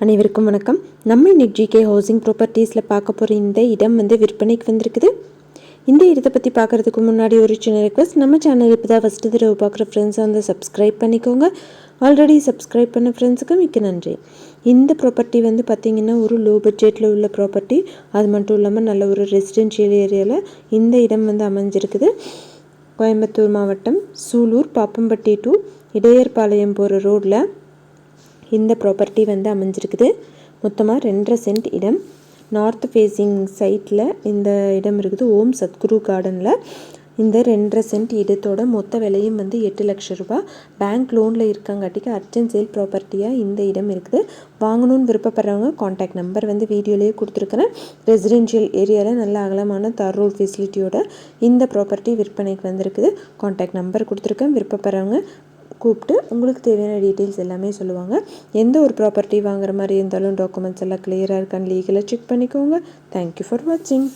அனைவருக்கும் வணக்கம். நம்ம இன்னைக்கு ஜிகே ஹவுசிங் ப்ராப்பர்ட்டிஸில் பார்க்க போகிற இந்த இடம் வந்து விற்பனைக்கு வந்திருக்குது. இந்த இடத்தை பற்றி பார்க்குறதுக்கு முன்னாடி ஒரு சின்ன ரெக்வஸ்ட் நம்ம சேனல் இப்போ தான் ஃபஸ்ட்டு தடவை பார்க்குற ஃப்ரெண்ட்ஸை வந்து சப்ஸ்கிரைப் பண்ணிக்கோங்க. ஆல்ரெடி சப்ஸ்கிரைப் பண்ண ஃப்ரெண்ட்ஸுக்கு மிக்க நன்றி. இந்த ப்ராப்பர்ட்டி வந்து பார்த்திங்கன்னா ஒரு லோ பட்ஜெட்டில் உள்ள ப்ராப்பர்ட்டி அது மட்டும் இல்லாமல் நல்ல ஒரு ரெசிடென்ஷியல் ஏரியாவில் இந்த இடம் வந்து அமைஞ்சிருக்குது. கோயம்புத்தூர் மாவட்டம் சூலூர் பாப்பம்பட்டி டு இடையர்பாளையம் போகிற ரோட்டில் இந்த ப்ராப்பர்ட்டி வந்து அமைஞ்சிருக்குது. மொத்தமாக ரெண்டரை சென்ட் இடம். நார்த் ஃபேஸிங் சைட்டில் இந்த இடம் இருக்குது. ஓம் சத்குரு கார்டனில் இந்த ரெண்டரை சென்ட் இடத்தோட மொத்த விலையும் வந்து எட்டு லட்சம் ரூபாய். பேங்க் லோனில் இருக்காங்காட்டிக்கு அர்ஜென்ட் சேல் ப்ராப்பர்ட்டியாக இந்த இடம் இருக்குது. வாங்கணும்னு விருப்பப்படுறவங்க காண்டாக்ட் நம்பர் வந்து வீடியோலேயே கொடுத்துருக்குறேன். ரெசிடென்ஷியல் ஏரியாவில் நல்ல அகலமான தார் ரோட் ஃபெசிலிட்டியோட இந்த ப்ராப்பர்ட்டி விற்பனைக்கு வந்திருக்குது. காண்டாக்ட் நம்பர் கொடுத்துருக்கேன். விருப்பப்படுறவங்க கூப்பிட்டு உங்களுக்கு தேவையான டீட்டெயில்ஸ் எல்லாமே சொல்லுவாங்க. எந்த ஒரு ப்ராப்பர்ட்டி வாங்குற மாதிரி இருந்தாலும் டாக்குமெண்ட்ஸ் எல்லாம் கிளியராக இருக்கான்னு லீகலாக செக் பண்ணிக்கோங்க. தேங்க்யூ ஃபார் வாட்சிங்